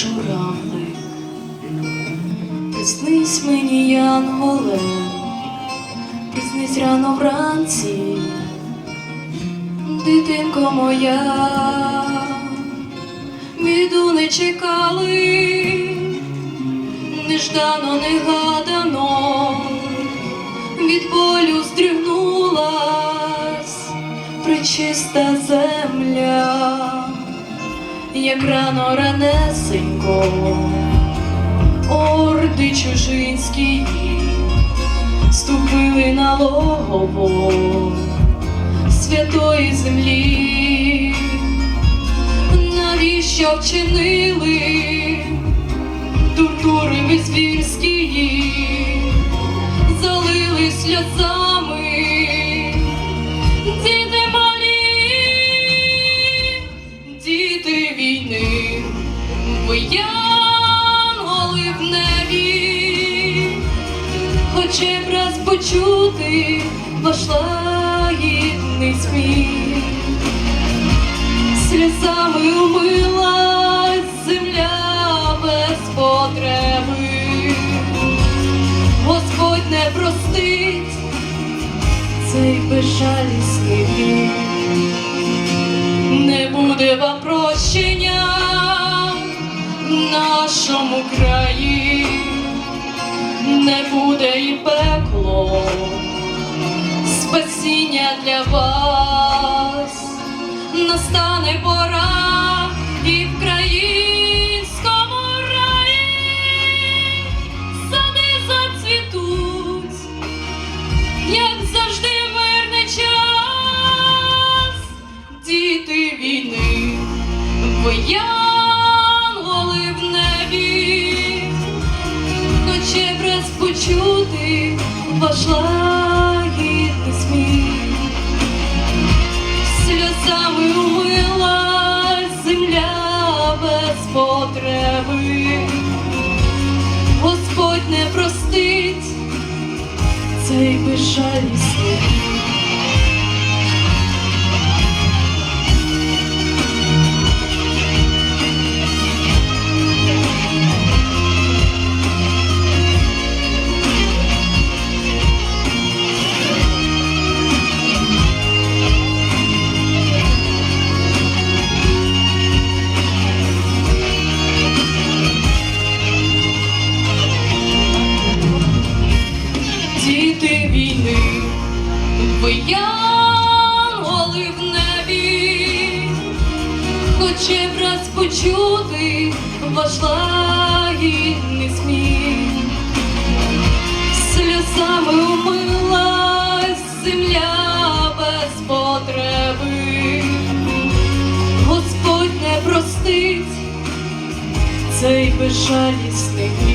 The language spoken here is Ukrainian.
журавлик, приснись мені, янголе, приснись рано вранці, дитинко моя, біду не чекали, неждано, негадано, як рано ранесенько, орди чужинські ступили на логово святої землі, навіщо вчинили туртури безвірські, залили сльозами. Хоче б раз почути ваш лагідний сміх, сльозами умилась земля без потреби, Господь не простить цей безжалісний вік. Не буде вам прощення в нашому краї, не буде і пекло, спасіння для вас, настане пора і в країнському раї сади зацвітуть як завжди мирний час, діти війни, ви янголи почути ваш лагідний сміх, сльозами умилась земля без потреби, Господь не простить цей безжалісний. Війни, янголи в небі, хоче б раз почути ваш лагідний сміх, сльозами умилась земля без потреби, Господь не простить цей безжалісний.